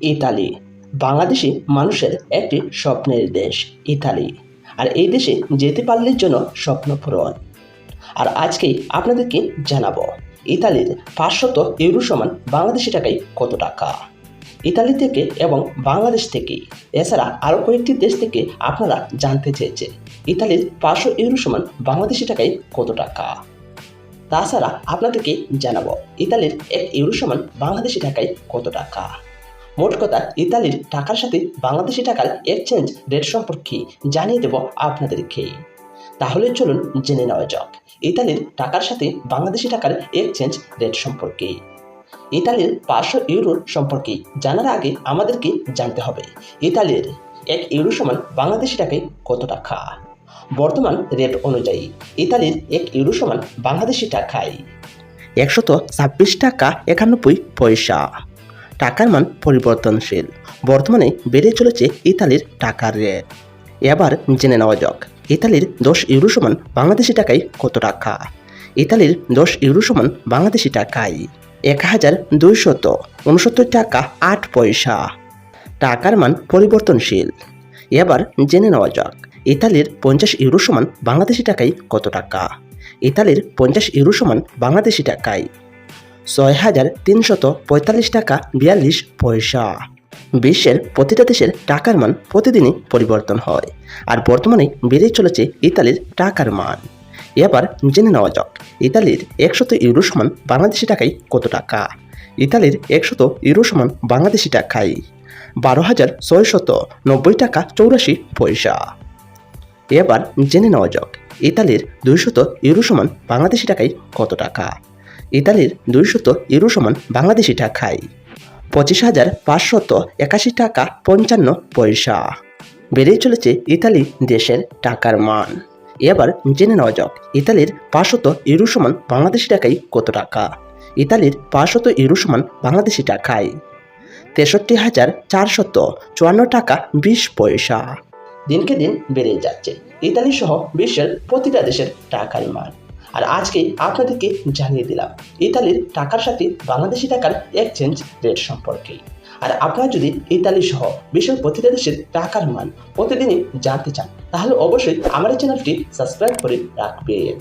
Italy. Bangladeshi মানুষের একটি স্বপ্নের দেশ, ইতালি। আর এই দেশে যেতে পারলে জন্য স্বপ্ন পূরণ। আর আজকেই আপনাদেরকে জানাব, ইতালির পাঁচশত ইউরো সমান বাংলাদেশি টাকায় কত টাকা? ইতালি থেকে এবং বাংলাদেশ থেকে এছাড়া আরও কয়েকটি দেশ থেকে আপনারা জানতে চেয়েছে ইতালির পাঁচশো ইউরো সমান বাংলাদেশি টাকায় কত টাকা? তাছাড়া আপনাদেরকে জানাব, ইতালির এক ইউরো সমান বাংলাদেশি টাকায় কত টাকা? মোট কথা, ইতালির টাকার সাথে বাংলাদেশি টাকার এক্সচেঞ্জ রেট সম্পর্কে জানিয়ে দেব আপনাদেরকে। তাহলে চলুন জেনে নেওয়া যাক, ইতালির টাকার সাথে বাংলাদেশি টাকার এক্সচেঞ্জ রেট সম্পর্কে। ইতালির পাঁচশো ইউরোর সম্পর্কে জানার আগে আমাদেরকে জানতে হবে, ইতালির এক ইউরো সমান বাংলাদেশি টাকায় কত টাকা? বর্তমান রেট অনুযায়ী ইতালির এক ইউরো সমান বাংলাদেশি টাকায় একশত ছাব্বিশ টাকা একানব্বই পয়সা। টাকার মান পরিবর্তনশীল। বর্তমানে বেড়ে চলেছে ইতালির টাকার রেট। এবার জেনে নেওয়া যাক, ইতালির দশ ইউরো সমান বাংলাদেশি টাকায় কত টাকা? ইতালির দশ ইউরো সমান বাংলাদেশি টাকায় এক হাজার দুইশত উনসত্তর টাকা আট পয়সা। টাকার মান পরিবর্তনশীল। এবার জেনে নেওয়া যাক, ইতালির পঞ্চাশ ইউরো সমান বাংলাদেশি টাকায় কত টাকা? ইতালির পঞ্চাশ ইউরো সমান বাংলাদেশি টাকায় ছয় হাজার তিনশত পঁয়তাল্লিশ টাকা বিয়াল্লিশ পয়সা। বিশ্বের প্রতিটা দেশের টাকার মান প্রতিদিনই পরিবর্তন হয় আর বর্তমানে বেড়েই চলেছে ইতালির টাকার মান। এবার জেনে নেওয়া যাক, ইতালির একশত ইউরো সমান বাংলাদেশি টাকায় কত টাকা? ইতালির একশত ইউরো সমান বাংলাদেশি টাকায় বারো হাজার ছয়শত নব্বই টাকা চৌরাশি পয়সা। এবার জেনে নেওয়া যাক, ইতালির দুইশত ইউরো সমান বাংলাদেশি টাকায় কত টাকা? ইতালির দুইশত ইউরো সমান বাংলাদেশি টাকায়। পঁচিশ হাজার পাঁচশত একাশি টাকা পঞ্চান্ন পয়সা। বেড়েই চলেছে ইতালি দেশের টাকার মান। এবার জেনে নেওয়া যাক, ইতালির পাঁচশত ইউরো সমান বাংলাদেশি টাকায় কত টাকা? ইতালির পাঁচশত ইউরো সমান বাংলাদেশি টাকায়। তেষট্টি হাজার চারশত চুয়ান্ন টাকা বিশ পয়সা। দিনকে দিন বেড়ে যাচ্ছে। ইতালি সহ বিশ্বের প্রতিটা দেশের টাকার মান। আর আজকে আপনাদেরকে জানিয়ে দিলাম, ইতালির টাকার সাথে বাংলাদেশি টাকার এক্সচেঞ্জ রেট সম্পর্কে। আর আপনারা যদি ইতালি সহ বিশ্বের প্রতিটা দেশের টাকার মান প্রতিদিনই জানতে চান, তাহলে অবশ্যই আমার এই চ্যানেলটি সাবস্ক্রাইব করে রাখবেন।